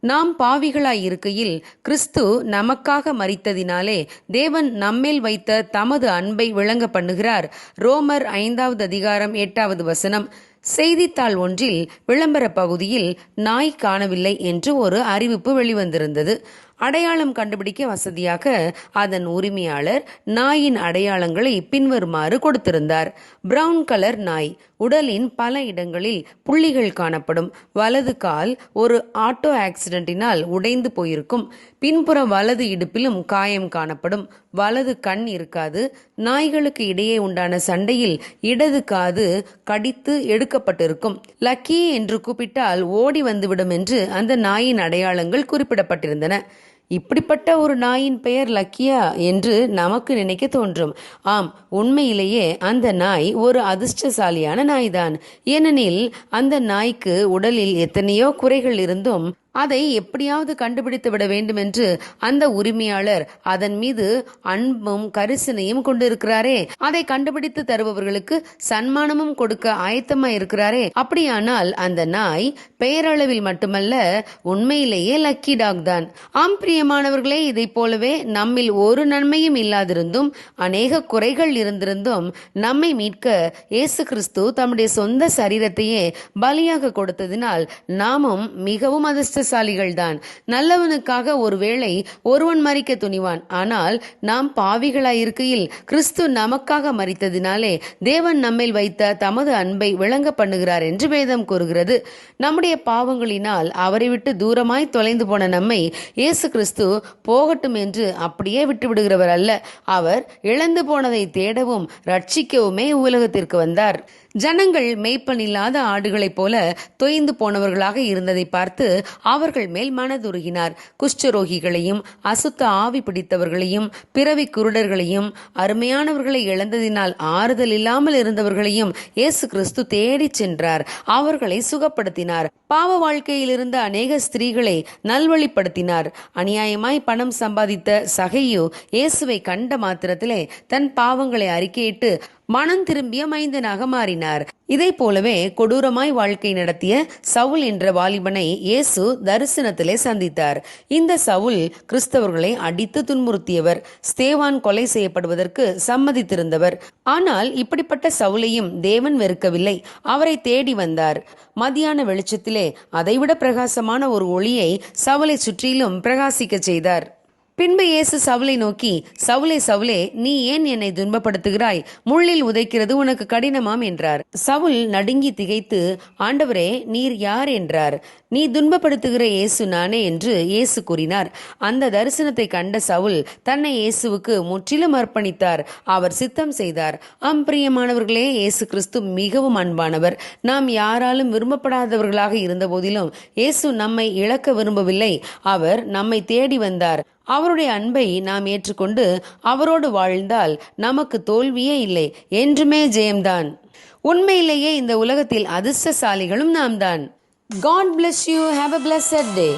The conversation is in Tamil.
நாம் பாவிகளாய் இருக்கையில் கிறிஸ்து நமக்காக மறித்ததினாலே தேவன் நம்மேல் வைத்த தமது அன்பை விளங்க பண்ணுகிறார். ரோமர் ஐந்தாவது அதிகாரம் எட்டாவது வசனம். செய்தித்தாள் ஒன்றில் விளம்பர பகுதியில் நாய் காணவில்லை என்று ஒரு அறிவிப்பு வெளிவந்திருந்தது. அடையாளம் கண்டுபிடிக்க வசதியாக அதன் உரிமையாளர் நாயின் அடையாளங்களை பின்வருமாறு கொடுத்திருந்தார். பிரவுன் கலர் நாய். உடலின் பல இடங்களில் புள்ளிகள் காணப்படும். வலது கால் ஒரு ஆட்டோ ஆக்சிடென்டினால் உடைந்து போயிருக்கும். பின்புற வலது இடுப்பிலும் காயம் காணப்படும். வலது கண் இருக்காது. நாய்களுக்கு இடையே உண்டான சண்டையில் இடது காது கடித்து எடுக்கப்பட்டிருக்கும். லக்கி என்று கூப்பிட்டால் ஓடி வந்துவிடும் என்று அந்த நாயின் அடையாளங்கள் குறிப்பிடப்பட்டிருந்தன. இப்படிப்பட்ட ஒரு நாயின் பெயர் லக்கியா என்று நமக்கு நினைக்க தோன்றும். ஆம் உண்மையிலேயே அந்த நாய் ஒரு அதிர்ஷ்டசாலியான நாய்தான். ஏனெனில் அந்த நாய்க்கு உடலில் எத்தனையோ குறைகள் இருந்தும் அதை எப்படியாவது கண்டுபிடித்து விட வேண்டும் என்று அந்த உரிமையாளர் அதன் மீது அன்பும் கரிசனையும் கொண்டிருக்கிறாரே. அதை கண்டுபிடித்து தருபவர்களுக்கு சன்மானமும் கொடுக்க ஆயத்தமா இருக்கிறாரே. அப்படியானால் அந்த நாய் பெயரளவில் மட்டுமல்ல உண்மையிலேயே லக்கி டாக் தான். ஆம் பிரியமானவர்களே இதை போலவே நம்மில் ஒரு நன்மையும் இல்லாதிருந்தும் அநேக குறைகள் இருந்திருந்தும் நம்மை மீட்க இயேசு கிறிஸ்து தம்முடைய சொந்த சரீரத்தையே பலியாக கொடுத்ததினால் நாமும் மிகவும் அதிர்ஷ்ட தான் நல்லவனுக்காக ஒருவேளை ஒருவன் மறிக்க துணிவான். ஆனால் நாம் பாவிகளாயிருக்கையில் கிறிஸ்து நமக்காக மறித்ததினாலே தேவன் நம்மில் வைத்த தமது அன்பை விளங்க பண்ணுகிறார் என்று வேதம் கூறுகிறது. நம்முடைய பாவங்களினால் அவரை விட்டு தூரமாய் தொலைந்து போன நம்மை இயேசு கிறிஸ்து போகட்டும் என்று அப்படியே விட்டு விடுகிறவர் அல்ல. அவர் இழந்து போனதை தேடவும் ரட்சிக்கவுமே உலகத்திற்கு வந்தார். ஜனங்கள் மெய்ப்பனில்லாத ஆடுகளைப் போல தொய்ந்து போனவர்களாக இருந்ததை பார்த்து அவர்கள் மேல் மனதுருகினார். குஷ்டரோகிகளையும் அசுத்த ஆவி பிடித்தவர்களையும் பிறவி குருடர்களையும் அருமையானவர்களை இழந்ததினால் ஆறுதல் இல்லாமல் இருந்தவர்களையும் இயேசு கிறிஸ்து தேடிச் சென்றார். அவர்களை சுகப்படுத்தினார். பாவ வாழ்க்கையில் இருந்த அநேக ஸ்திரீகளை நல்வழிப்படுத்தினார். அநியாயமாய் பணம் சம்பாதித்த சகையு இயேசுவை கண்ட மாத்திரத்திலே தன் பாவங்களை அறிக்கையிட்டு மனம் திரும்பிய மைந்தனாக மாறினார். இதை போலவே கொடூரமாய் வாழ்க்கை நடத்திய சவுல் என்ற வாலிபனை இயேசு தரிசனத்திலே சந்தித்தார். இந்த சவுல் கிறிஸ்தவர்களை அடித்து துன்புறுத்தியவர் ஸ்தேவான் கொலை செய்யப்படுவதற்கு சம்மதித்திருந்தவர். ஆனால் இப்படிப்பட்ட சவுலையும் தேவன் வெறுக்கவில்லை. அவரை தேடி வந்தார். மதியான வெளிச்சத்திலே அதைவிட பிரகாசமான ஒரு ஒளியை சவலை சுற்றிலும் பிரகாசிக்கச் செய்தார். பின்பு இயேசு சவுலை நோக்கி சவுலே சவுலே நீ ஏன் என்னை துன்பப்படுத்துகிறாய்? முள்ளில் உதைக்கிறது உனக்கு கடினமாம் என்றார். சவுல் நடுங்கி திகைத்து ஆண்டவரே நீர் யார்? என்றார். நீ துன்பப்படுத்துகிற இயேசு நானே என்று இயேசு கூறினார். அந்த தரிசனத்தை கண்ட சவுல் தன்னை இயேசுவுக்கு முற்றிலும் அர்ப்பணித்தார். அவர் சித்தம் செய்தார். அம்பிரியமானவர்களே இயேசு கிறிஸ்து மிகவும் அன்பானவர். நாம் யாராலும் விரும்பப்படாதவர்களாக இருந்த போதிலும் இயேசு நம்மை இழக்க விரும்பவில்லை. அவர் நம்மை தேடி வந்தார். அவருடைய அன்பை நாம் ஏற்றுக்கொண்டு அவரோடு வாழ்ந்தால் நமக்கு தோல்வியே இல்லை. என்றுமே ஜெயம்தான். உண்மையிலேயே இந்த உலகத்தில் அதிர்ஷ்டசாலிகளும் நாம் தான் God bless you have a blessed day